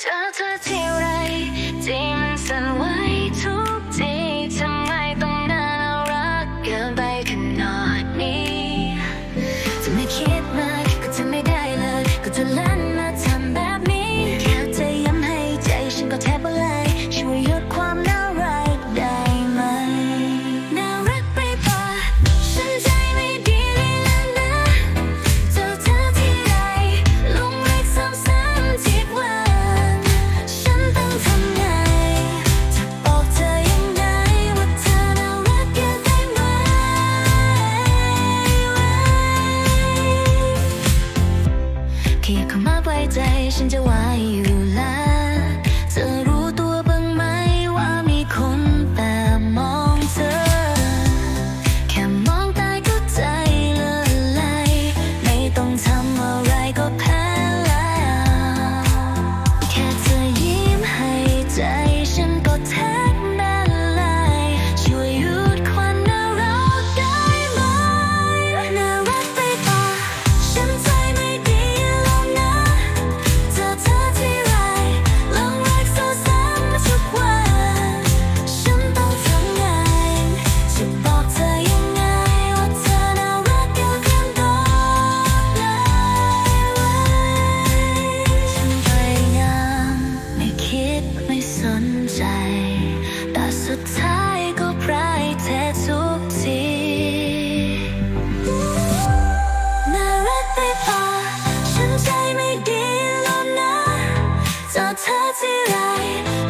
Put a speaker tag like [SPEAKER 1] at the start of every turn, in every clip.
[SPEAKER 1] เธอเธอที่ไรที่มันสั่นไหวทุก ที่เข้ามาไว้ใจ ฉันจะไว้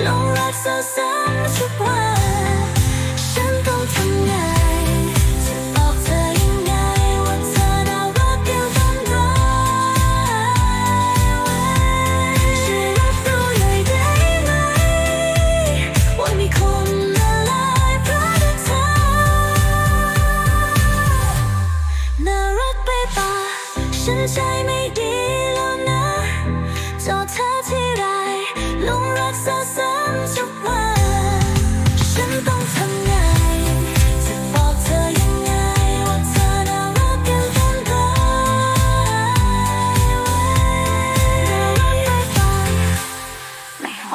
[SPEAKER 1] หลงรักเาซ้ำทุกวันฉันต้องทำไงจะบอกเธอยังไงว่าเธอน่ารักเกินฝัร้ายช่รับรู้ได้ไหมว่ามีคนละลายเพราะเธอน่ารักไปปะฉันใจไม่ดีแล้วนะจเธอ ลงรักซ้ำทุฉันต้องทำไง จะบอกเธอยังไง ว่าเธอน่ารักเกินทนร้ายไม่ไม่ไม่ไหว